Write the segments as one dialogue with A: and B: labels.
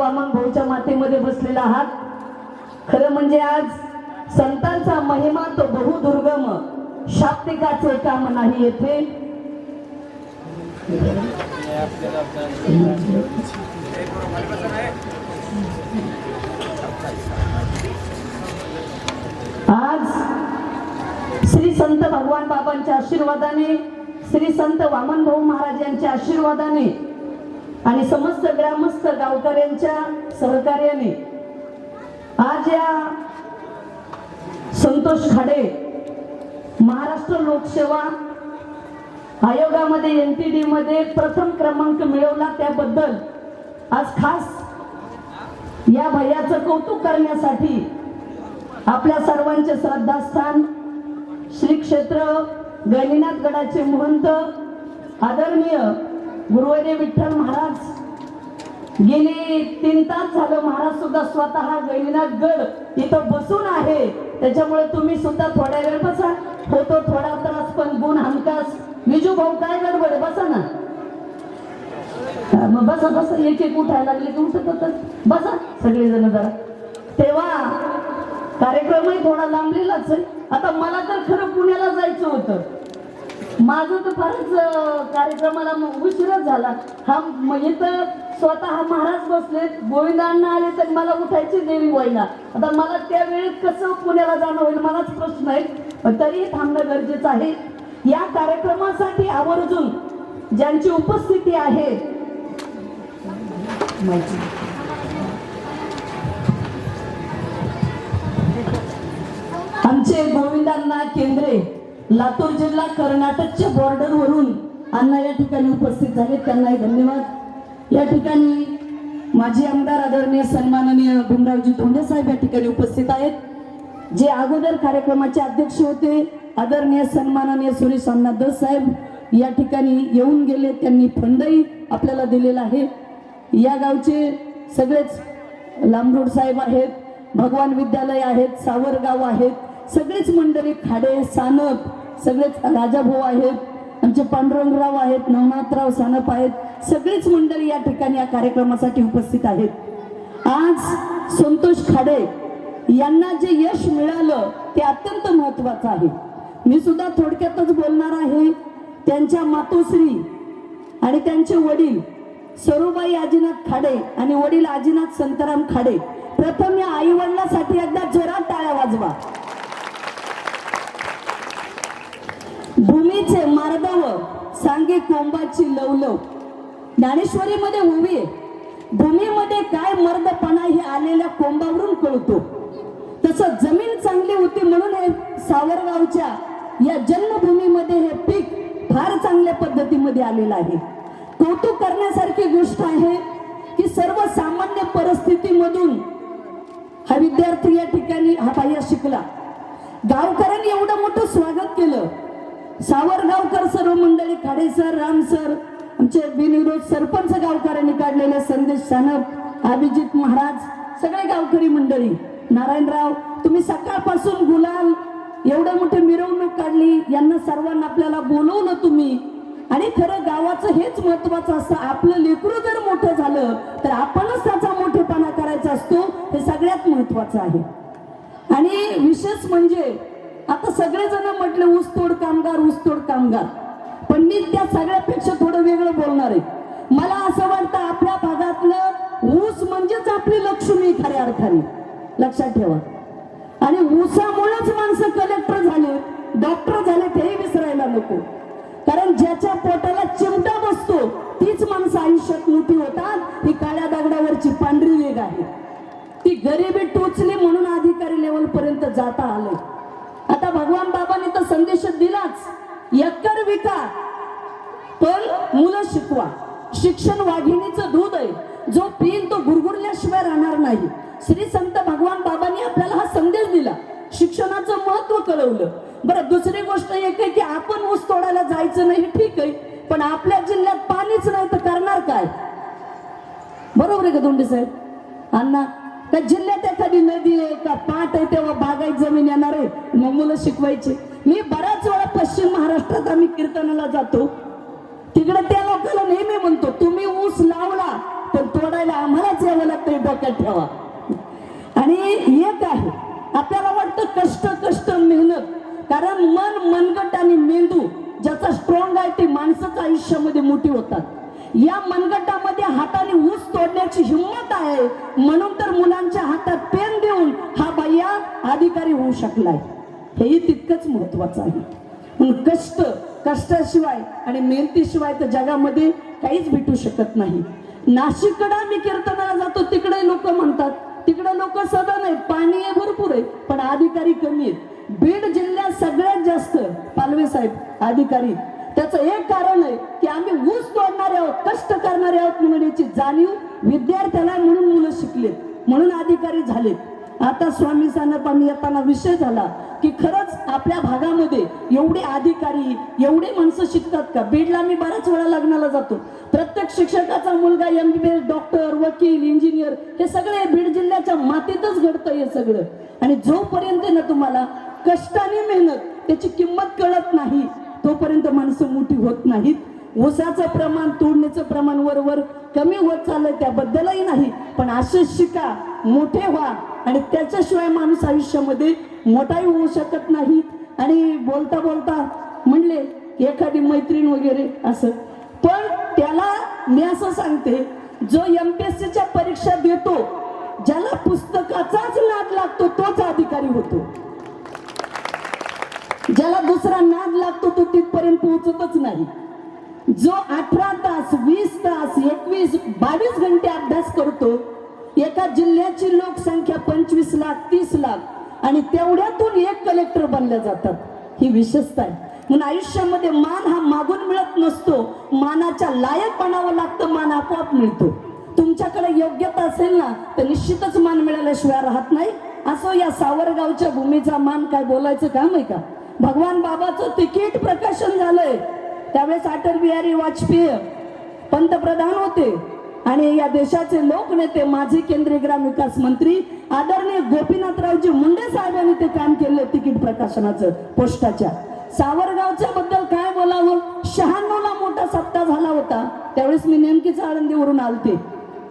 A: वामन भाऊच्या मातेमध्ये बसलेला आहात. खरं म्हणजे आज संतांचा महिमा तो बहुदुर्गम. शाब्दिकाचे काम नाही येथे. आज श्री संत भगवान बाबांच्या आशीर्वादाने श्री संत वामन भाऊ महाराज यांच्या आशीर्वादाने आणि समस्त ग्रामस्थ गावकऱ्यांच्या सहकार्याने आज या संतोष खाडे महाराष्ट्र लोकसेवा आयोगामध्ये एन टी डी मध्ये प्रथम क्रमांक मिळवला. त्याबद्दल आज खास या भैयाचं कौतुक करण्यासाठी आपल्या सर्वांचे श्रद्धास्थान श्री क्षेत्र गैनीनाथ गडाचे महंत आदरणीय गुरुवर्य विठ्ठल महाराज गेली तीन तास झालं महाराज सुद्धा स्वतः गैनीनाथ गड इथं बसून आहे. त्याच्यामुळे तुम्ही सुद्धा थोड्या वेळ बसा. होतो थोडा त्रास पण गुण हमकास विजू भाऊ काय गडबड? बसा ना. मग बसा बसा. एक एक उठायला लागले की उठत होतात. बसा सगळेजण जरा. तेव्हा कार्यक्रमही थोडा लांबलेलाच आहे. आता मला तर खरं पुण्याला जायचं होतं. माझं तर फारच कार्यक्रमाला मग उशीरच झाला. हा म- इथं स्वतः महाराज बसले गोविंदांना आले तर मला उठायची देवी व्हायला आता मला त्या वेळेत कसं पुण्याला जाणं होईल मलाच प्रश्न आहे. पण थांबणं गरजेचं आहे. या कार्यक्रमासाठी आवर्जून ज्यांची उपस्थिती आहे माहिती आमचे गोविंदांना केंद्रे. लातूर जिल्हा कर्नाटकच्या बॉर्डरवरून अण्णा या ठिकाणी उपस्थित झाले. त्यांनाही धन्यवाद. या ठिकाणी माजी आमदार आदरणीय सन्माननीय भीमरावजी धोंडे साहेब या ठिकाणी उपस्थित आहेत. जे अगोदर कार्यक्रमाचे अध्यक्ष होते आदरणीय सन्माननीय सुरेश अण्णा दस साहेब या ठिकाणी येऊन गेले. त्यांनी फंडही आपल्याला दिलेला आहे. या गावचे सगळेच लांबरोड साहेब आहेत भगवान विद्यालय आहेत सावरगाव आहेत सगळेच मंडळी खाडे सानप सगळेच राजाभाऊ आहेत आमचे पांडुरंगराव आहेत नवनाथराव सानप आहेत सगळीच मंडळी या ठिकाणी या कार्यक्रमासाठी उपस्थित आहेत. आज संतोष खाडे यांना जे यश मिळालं ते अत्यंत महत्वाचं आहे. मी सुद्धा थोडक्यातच बोलणार आहे त्यांच्या मातोश्री आणि त्यांचे वडील सरोबाई आजीनाथ खाडे आणि वडील आजीनाथ संतराम खाडे. प्रथम या आई वडिलांसाठी एकदा जोरात टाळ्या वाजवा भूमीचे मार्दव सांगे कोंबाची लवलव. ज्ञानेश्वरीमध्ये उभी भूमीमध्ये काय मर्दपणा हे आलेल्या कोंबावरून कळतो. तसं जमीन चांगली होती म्हणून हे सावरगावच्या या जन्मभूमीमध्ये हे पीक फार चांगल्या पद्धतीमध्ये आलेलं आहे. कौतुक करण्यासारखी गोष्ट आहे की सर्वसामान्य परिस्थितीमधून हा विद्यार्थी या ठिकाणी हा पाया शिकला. गावकऱ्यांनी एवढं मोठं स्वागत केलं. सावरगावकर सर्व मंडळी खाडे सर राम सर आमचे बिनविरोध सरपंच गावकऱ्यांनी काढलेले संदेश सानप अभिजित महाराज सगळे गावकरी मंडळी नारायणराव तुम्ही सकाळपासून गुलाल एवढे मोठे मिरवणूक काढली यांना सर्वांना आपल्याला बोलवलं तुम्ही. आणि खरं गावाचं हेच महत्वाचं असतं आपलं लेकरू जर मोठं झालं तर आपणच त्याचा मोठेपणा करायचा असतो हे सगळ्यात महत्वाचं आहे. आणि विशेष म्हणजे आता सगळेजण म्हटले ऊसतोड कामगार ऊसतोड कामगार. पण मी त्या सगळ्यापेक्षा थोडं वेगळं बोलणार आहे. मला असं वाटतं आपल्या भागातलं ऊस म्हणजेच आपली लक्ष्मी खऱ्या अर्थाने. लक्षात ठेवा. आणि ऊसामुळेच माणसं कलेक्टर झाले. डॉक्टर झाले तेही विसरायला नको. कारण ज्याच्या पोटाला चिमटा बसतो तीच माणसं आयुष्यात मोठी होतात. ही काळ्या दगडावरची पांढरी वेग आहे. ती गरिबी टोचली म्हणून अधिकारी लेवल पर्यंत जाता आलं भगवान बाबांनी तर संदेश दिलाच. यक्कर विका पण मुलं शिकवा. शिक्षण वाघिणीचं दूध आहे. जो पिईल तो गुरगुरल्याशिवाय राहणार नाही. श्री संत भगवान बाबांनी आपल्याला हा संदेश दिला. शिक्षणाचं महत्त्व कळवलं. बरं दुसरी गोष्ट एक आहे की आपण ऊस तोडायला जायचं नाही हे ठीक आहे. पण आपल्या जिल्ह्यात पाणीच नाही तर करणार काय? बरोबर आहे का दोंडे साहेब? अण्णा का जिल्ह्यात एखादी नदी आहे का पाट आहे तेव्हा बागायत जमीन येणार आहे मग मुलं शिकवायचे. मी बऱ्याच वेळा पश्चिम महाराष्ट्रात आम्ही कीर्तनाला जातो. तिकडे त्या लोकांना नेहमी म्हणतो तुम्ही ऊस लावला पण तोडायला आम्हालाच यावं लागतं डोक्यात ठेवा. आणि एक आहे आपल्याला वाटतं कष्ट कष्ट मेहनत. कारण मन मनगट आणि मेंदू ज्याचा स्ट्रॉंग आहे ते माणसाच्या आयुष्यामध्ये मोठी होतात. या मनगटामध्ये हाताने ऊस तोडण्याची हिंमत आहे. म्हणून तर मुलांच्या हातात पेन देऊन हा बाह्या अधिकारी होऊ शकलाय. हेही तितकंच महत्वाचं आहे. पण कष्ट कष्टाशिवाय आणि मेहनतीशिवाय तर जगामध्ये काहीच भेटू शकत नाही. नाशिककडे मी कीर्तनाला जातो तिकडे लोक म्हणतात. तिकडे लोक सदन आहेत पाणी आहे भरपूर आहे पण अधिकारी कमी आहेत. बीड जिल्ह्यात सगळ्यात जास्त पालवे साहेब अधिकारी त्याचं एक कारण आहे की आम्ही ऊस तोडणारे आहोत कष्ट करणारे आहोत म्हणून याची जाणीव विद्यार्थ्याला म्हणून मुलं शिकले म्हणून अधिकारी झालेत. आता स्वामी आम्ही येताना विषय झाला की खरंच आपल्या भागामध्ये एवढे अधिकारी एवढे माणसं शिकतात का? बीडला मी बऱ्याच वेळा लग्नाला जातो. प्रत्येक शिक्षकाचा मुलगा एम बी एस डॉक्टर वकील इंजिनियर हे सगळे बीड जिल्ह्याच्या मातीतच घडतं हे सगळं. आणि जोपर्यंत ना तुम्हाला कष्टाने मेहनत त्याची किंमत कळत नाही तोपर्यंत माणसं मोठी होत नाहीत. ऊसाचं प्रमाण तोडण्याचं प्रमाण वरवर कमी होत चाललंय त्याबद्दलही नाही. पण असेच शिका मोठे व्हा. आणि त्याच्याशिवाय माणूस आयुष्यामध्ये मोठाही होऊ शकत नाही. आणि बोलता बोलता म्हणले एखादी मैत्रीण वगैरे असं. पण त्याला मी असं सांगते जो एम पी एस सीच्या परीक्षा देतो ज्याला पुस्तकाचाच नाद लागतो तोच अधिकारी होतो. ज्याला दुसरा नाद लागतो तो तिथपर्यंत पोहोचतच नाही. जो अठरा तास वीस तास एकवीस बावीस घंटे अभ्यास करतो एका जिल्ह्याची लोकसंख्या पंचवीस लाख तीस लाख आणि तेवढ्यातून एक कलेक्टर बनल्या जातात. ही विशेषता आहे. म्हणून आयुष्यामध्ये मान हा मागून मिळत नसतो. मानाच्या लायक बनावं लागतं मान आपोआप मिळतो. तुमच्याकडे योग्यता असेल ना तर निश्चितच मान मिळाल्याशिवाय राहत नाही. असो या सावरगावच्या भूमीचा मान काय बोलायचं काम आहे का? भगवान बाबाचं तिकीट प्रकाशन झालंय. त्यावेळेस अटल बिहारी वाजपेयी पंतप्रधान होते. आणि या देशाचे लोकनेते माजी केंद्रीय ग्राम विकास मंत्री आदरणीय गोपीनाथरावजी मुंडे साहेबांनी ते काम केले तिकीट प्रकाशनाचं पोस्टाच्या. सावरगावच्या बद्दल काय बोलावं? शहाण्णव ला मोठा सप्ताह झाला होता. त्यावेळेस मी नेमकीच आळंदीवरून आलते.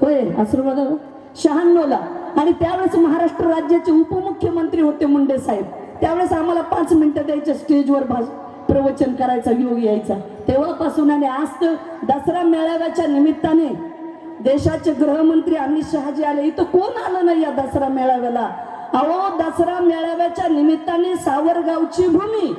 A: होय आशीर्वाद शहाण्णव ला आणि त्यावेळेस महाराष्ट्र राज्याचे उपमुख्यमंत्री होते मुंडे साहेब. त्यावेळेस आम्हाला पाच मिनटं द्यायच्या स्टेजवर भा प्रवचन करायचा योग यायचा. तेव्हापासून आणि आज दसरा मेळाव्याच्या निमित्ताने देशाचे गृहमंत्री अमित शहाजी आले. इथं कोण आलं नाही या दसरा मेळाव्याला? अहो दसरा मेळाव्याच्या निमित्ताने सावरगावची भूमी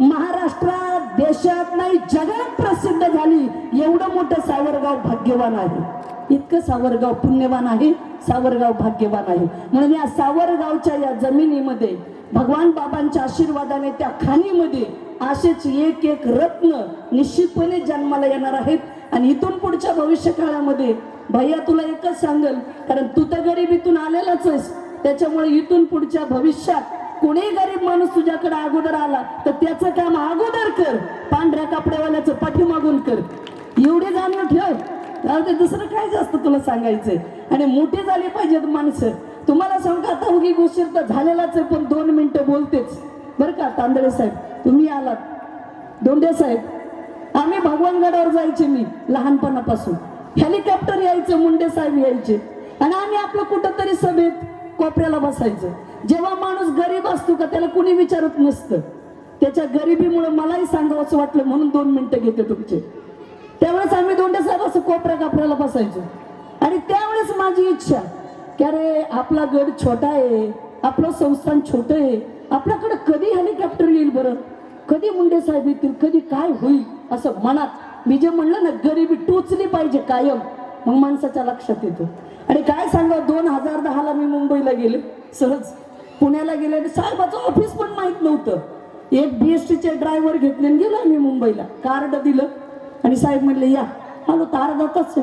A: महाराष्ट्रात देशात नाही जगात प्रसिद्ध झाली. एवढं मोठं सावरगाव भाग्यवान आहे. इतकं सावरगाव पुण्यवान आहे सावरगाव भाग्यवान आहे. म्हणून या सावरगावच्या या जमिनीमध्ये भगवान बाबांच्या आशीर्वादाने त्या खाणीमध्ये असेच एक एक रत्न निश्चितपणे जन्माला येणार आहेत. आणि इथून पुढच्या भविष्य काळामध्ये भैया तुला एकच सांगल कारण तू तर गरिबीतून आलेलाच आहेस. त्याच्यामुळे इथून पुढच्या भविष्यात कोणी गरीब माणूस तुझ्याकडे अगोदर आला तर त्याचं काम अगोदर कर. पांढऱ्या कपड्यावाल्याचं पाठीमागून कर. एवढे जाणून ठेव. जाऊ दे दुसरं काय जास्त तुला सांगायचंय? आणि मोठी झाली पाहिजेत माणसं. तुम्हाला सांगा आता उगी गोष्ट तर झालेलाच आहे पण दोन मिनिटं बोलतेच. बरं का तांदळे साहेब? तुम्ही आलात. दोंडे साहेब आम्ही भगवानगडावर जायचे मी लहानपणापासून. हेलिकॉप्टर यायचं मुंडे साहेब यायचे. आणि आम्ही आपलं कुठंतरी सभेत कोपऱ्याला बसायचं. जेव्हा माणूस गरीब असतो का त्याला कुणी विचारत नसतं. त्याच्या गरिबीमुळे मलाही सांगावं असं वाटलं म्हणून दोन मिनिटं घेते तुमचे. त्यावेळेस आम्ही दोंडे साहेब असं कोपऱ्या कापऱ्याला बसायचो. आणि त्यावेळेस माझी इच्छा की अरे आपला गड छोटा आहे आपलं संस्थान छोटं आहे आपल्याकडे कधी हेलिकॉप्टर येईल बरं? कधी मुंडे साहेब येतील? कधी काय होईल? असं मनात मी जे म्हणलं ना गरिबी टोचली पाहिजे कायम. मग माणसाच्या लक्षात येतो. आणि काय सांगा दोन हजार दहाला मी मुंबईला गेले. सहज पुण्याला गेले आणि साहेबाचं ऑफिस पण माहीत नव्हतं. एक बीएसटीचे ड्रायव्हर घेतले आणि गेलो आम्ही मुंबईला. कार्ड दिलं. आणि साहेब म्हणले या. आलो तर अर्धा तास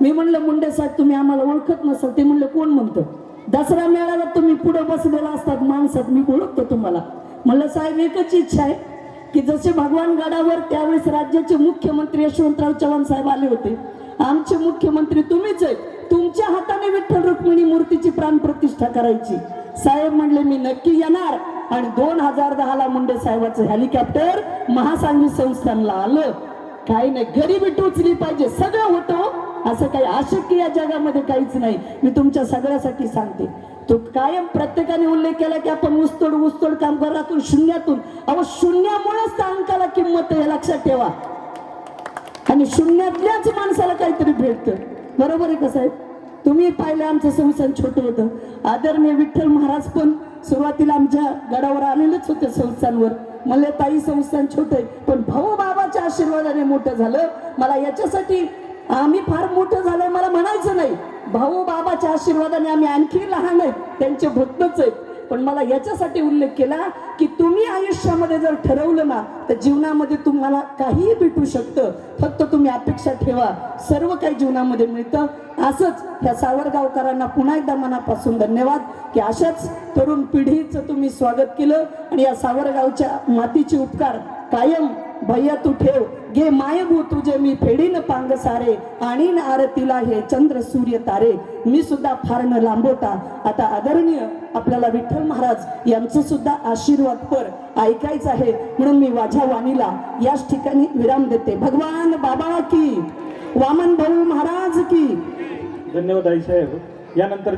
A: मी म्हणलं मुंडे साहेब तुम्ही आम्हाला ओळखत नसाल. ते म्हणलं कोण म्हणतं? दसरा मेळाला तुम्ही पुढे बसलेला असतात माणसात मी ओळखतो तुम्हाला. म्हणलं साहेब एकच इच्छा आहे की जसे भगवान गडावर त्यावेळेस राज्याचे मुख्यमंत्री यशवंतराव चव्हाण साहेब आले होते आमचे मुख्यमंत्री तुम्हीच आहे तुमच्या हाताने विठ्ठल रुक्मिणी मूर्तीची प्राण प्रतिष्ठा करायची. साहेब म्हणले मी नक्की येणार. आणि दोन हजार दहाला मुंडे साहेबाचं हेलिकॉप्टर महासांगी संस्थानला आलं. काही नाही गरिबी टोचली पाहिजे सगळं होतं. असं काही अशक्य या जगामध्ये काहीच नाही. मी तुमच्या सगळ्यासाठी सांगते. तो कायम प्रत्येकाने उल्लेख केला की आपण ऊसतोड ऊसतोड काम घरातून शून्यातून. अहो शून्यामुळेच त्या अंकाला किंमत आहे हे लक्षात ठेवा. आणि शून्यातल्याच माणसाला काहीतरी भेटतं. बरोबर आहे कसं आहे तुम्ही पाहिलं आमचं संस्थान छोटं होतं. आदरणीय विठ्ठल महाराज पण सुरुवातीला आमच्या गडावर आलेलेच होते संस्थांवर. मला ताई संस्थान छोटे पण भाऊ बाबाच्या आशीर्वादाने मोठं झालं. मला याच्यासाठी आम्ही फार मोठं झालंय मला म्हणायचं नाही. भाऊ बाबाच्या आशीर्वादाने आम्ही आणखी लहान आहेत त्यांचे भक्तच आहेत. पण मला याच्यासाठी उल्लेख केला की तुम्ही आयुष्यामध्ये जर ठरवलं ना तर जीवनामध्ये तुम्हाला काहीही भेटू शकतं. फक्त तुम्ही अपेक्षा ठेवा. सर्व काही जीवनामध्ये मिळतं. असंच ह्या सावरगावकरांना पुन्हा एकदा मनापासून धन्यवाद की अशाच तरुण पिढीचं तुम्ही स्वागत केलं आणि या सावरगावच्या मातीचे उपकार कायम भैया तू ठेव. घे मायभू तुझे मी फेडीन पांग सारे. आणि आरतीला हे चंद्र सूर्य तारे. मी सुद्धा फार न लांबवता आता आदरणीय आपल्याला विठ्ठल महाराज यांचं सुद्धा आशीर्वाद पर ऐकायचं आहे. म्हणून मी माझ्या वाणीला याच ठिकाणी विराम देते. भगवान बाबा की वामन भाऊ महाराज की.
B: धन्यवाद आई साहेब. यानंतर